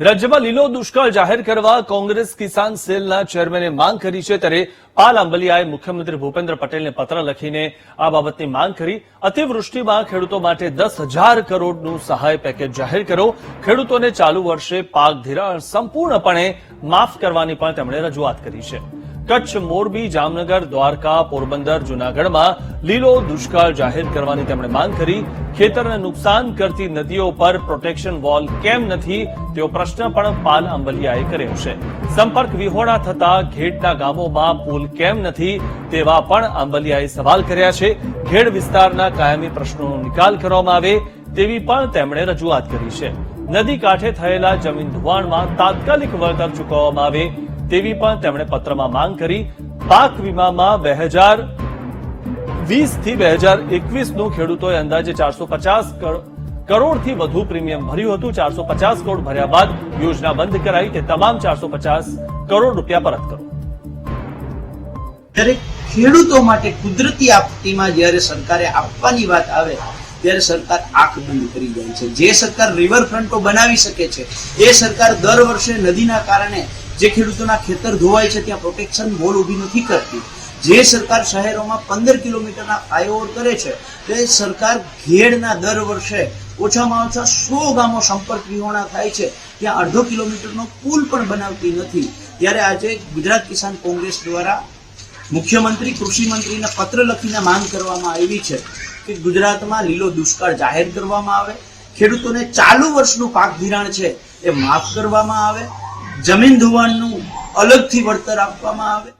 રાજ્યમાં લીલો દુષ્કાળ જાહેર કરવા કોંગ્રેસ કિસાન સેલના ચેરમેને માંગ કરી છે. ત્યારે પાલ આંબલિયાએ મુખ્યમંત્રી ભૂપેન્દ્ર પટેલને પત્ર લખીને આ બાબતની માંગ કરી. અતિવૃષ્ટિમાં ખેડૂતો માટે દસ હજાર કરોડનું સહાય પેકેજ જાહેર કરો. ખેડૂતોને ચાલુ વર્ષે પાક ધિરાણ સંપૂર્ણપણે માફ કરવાની પણ તેમણે રજૂઆત કરી છે. કચ્છ, મોરબી, જામનગર, દ્વારકા, પોરબંદર, જૂનાગઢમાં લીલો દુષ્કાળ જાહેર કરવાની તેમણે માંગ કરી. ખેતરને નુકસાન કરતી નદીઓ પર પ્રોટેક્શન વોલ કેમ નથી? તેવો પ્રશ્ન પણ પાલ આંબલિયાએ કર્યો છે. સંપર્ક વિહોણા થતા ઘેડના ગામોમાં પુલ કેમ નથી તેવા પણ આંબલિયાએ સવાલ કર્યા છે. ઘેડ વિસ્તારના કાયમી પ્રશ્નોનો નિકાલ કરવામાં આવે તેવી પણ તેમણે રજૂઆત કરી છે. નદી કાંઠે થયેલા જમીન ધોવાણમાં તાત્કાલિક વળતર ચૂકવવામાં આવે તેવી પણ તેમણે પત્રમાં માંગ કરી. પાક વીમામાં બે હજાર વીસથી બે હજાર એકવીસ ખેડૂતોએ અંદાજે ચારસો પચાસ કરોડથી વધુ પ્રીમિયમ ભર્યું હતું. ચારસો પચાસ કરોડ ભર્યા બાદ યોજના બંધ કરાઈ તે તમામ ચારસો પચાસ કરોડ રૂપિયા પરત કરો. ખેડૂતો માટે કુદરતી આપત્તિમાં જ્યારે સરકારે આપવાની વાત આવે, ત્યારે સરકાર આંખ બંધ કરી જાય છે. જે સરકાર રિવરફ્રન્ટો બનાવી શકે છે, એ સરકાર દર વર્ષે નદીના કારણે જે ખેડૂતોના ખેતર ધોવાય છે ત્યાં પ્રોટેક્શન વોલ ઊભી નથી કરતી. જે સરકાર શહેરોમાં પંદર કિલોમીટરના ફ્લાયઓવર કરે છે, તે સરકાર ઘેડના દર વર્ષે ઓછામાં ઓછા સો ગામો સંપર્ક વિહોણા થાય છે. ત્યાં અડધો કિલોમીટરનો પુલ પણ બનાવતી નથી. ત્યારે આજે ગુજરાત કિસાન કોંગ્રેસ દ્વારા મુખ્યમંત્રી, કૃષિ મંત્રીને પત્ર લખીને માંગ કરવામાં આવી છે કે ગુજરાતમાં લીલો દુષ્કાળ જાહેર કરવામાં આવે. ખેડૂતોને ચાલુ વર્ષનું પાક ધિરાણ છે, એ માફ કરવામાં આવે. જમીન ધોવાણનું અલગથી વળતર આપવામાં આવે?